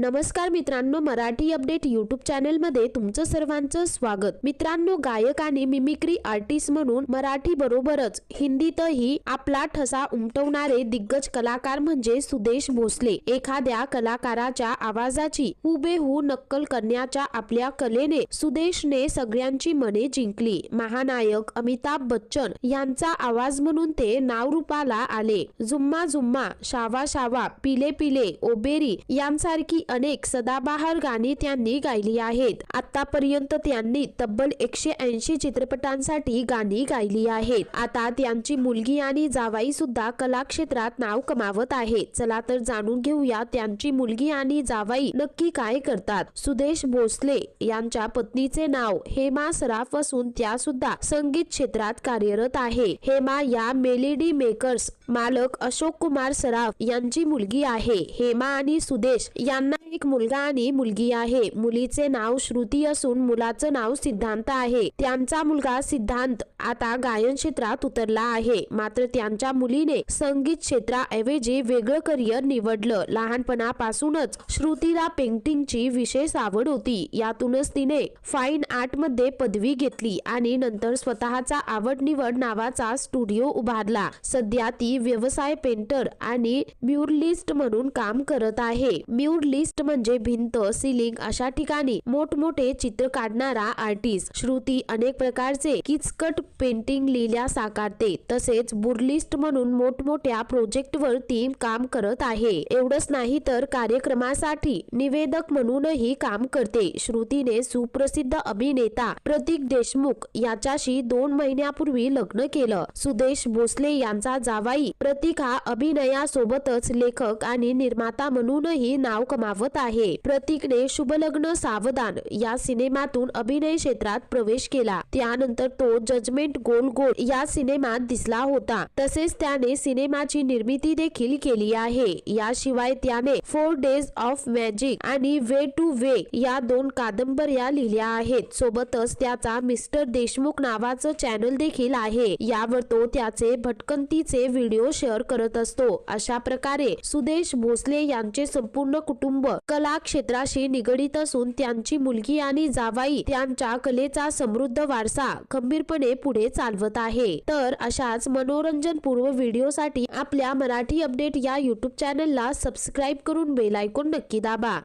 नमस्कार मित्रांनो Marathi update YouTube चॅनेलमध्ये तुमचं सर्वांचं स्वागत. मित्रांनो गायक आणि मिमिक्री आर्टिस्ट म्हणून मराठी बरोबरच हिंदीतही आपला ठसा उमटवणारे दिग्गज कलाकार म्हणजे सुदेश भोसले. एखाद्या कलाकाराच्या आवाजाची हुबेहू नक्कल करण्याच्या आपल्या कलेने सुदेशने सगळ्यांची मने जिंकली. महानायक अमिताभ बच्चन यांचा आवाज म्हणून ते नावरूपाला आले. जुम्मा जुम्मा शावा शावा पिले पिले ओबेरी यांसारखी अनेक सदाबहार गाणी त्यांनी गायली आहेत. आतापर्यंत त्यांनी तब्बल एकशे ऐंशी चित्रपटांसाठी गाणी गायली आहेत. आता त्यांची मुलगी आणि जावाई सुद्धा कला क्षेत्रात नाव कमावत आहेत. चला तर जाणून घेऊया त्यांची मुलगी आणि जावाई नक्की काय करतात. सुदेश भोसले यांच्या पत्नीचे नाव हेमा सराफ असून त्या सुद्धा संगीत क्षेत्रात कार्यरत आहे. हेमा या मेलेडी मेकर्स मालक अशोक कुमार सराफ यांची मुलगी आहे. हेमा आणि सुदेश यांना एक मुलगा आणि मुलगी आहे. मुलीचे नाव श्रुती असून मुलाचं नाव सिद्धांत आहे. त्यांचा मुलगा सिद्धांत आता गायन क्षेत्रात उतरला आहे. मात्र त्यांच्या मुलीने संगीत क्षेत्राऐवजी वेगळं करिअर निवडलं. लहानपणापासूनच श्रुतीला पेंटिंगची विशेष आवड होती. यातूनच तिने फाईन आर्टमध्ये पदवी घेतली आणि नंतर स्वतःचा आवड निवड नावाचा स्टुडिओ उभारला. सध्या ती व्यवसाय पेंटर आणि म्युरलिस्ट म्हणून काम करत आहे. म्युरलिस्ट म्हणजे भिंत सिलिंग अशा ठिकाणी मोठमोठे चित्र काढणारा आर्टिस्ट. श्रुती अनेक प्रकारचे किचकट पेंटिंग लिहिल्या साकारते. तसेच बुरलिस्ट म्हणून मोठमोठ्या प्रोजेक्ट वर ती काम करत आहे. एवढंच नाही तर कार्यक्रमासाठी निवेदक म्हणूनही काम करते. श्रुतीने सुप्रसिद्ध अभिनेता प्रतीक देशमुख याच्याशी दोन महिन्यापूर्वी लग्न केलं. सुदेश भोसले यांचा जावाई प्रतीक हा अभिनयासोबतच लेखक आणि निर्माता म्हणूनही नाव कमा कमावत आहे. प्रतीकने शुभलग्न सावधान या सिनेमातून अभिनय क्षेत्रात प्रवेश केला. त्यानंतर तो जजमेंट गोल गोल या सिनेमात दिसला होता. तसेच त्याने सिनेमाची निर्मिती देखील केली आहे. याशिवाय त्याने फोर डेज ऑफ मॅजिक आणि वे टू वे या दोन कादंबऱ्या लिहिल्या आहेत. सोबतच त्याचा मिस्टर देशमुख नावाचं चॅनल देखील आहे. यावर तो त्याचे भटकंतीचे व्हिडिओ शेअर करत असतो. अशा प्रकारे सुदेश भोसले यांचे संपूर्ण कुटुंब कला क्षेत्राशी निगडीत असून त्यांची मुलगी आणि जावाई त्यांच्या कलेचा समृद्ध वारसा खंबीरपणे पुढे चालवत आहे. तर अशाच मनोरंजन पूर्व व्हिडिओसाठी आपल्या मराठी अपडेट या युट्यूब चॅनलला सबस्क्राईब करून बेल आयकॉन नक्की दाबा.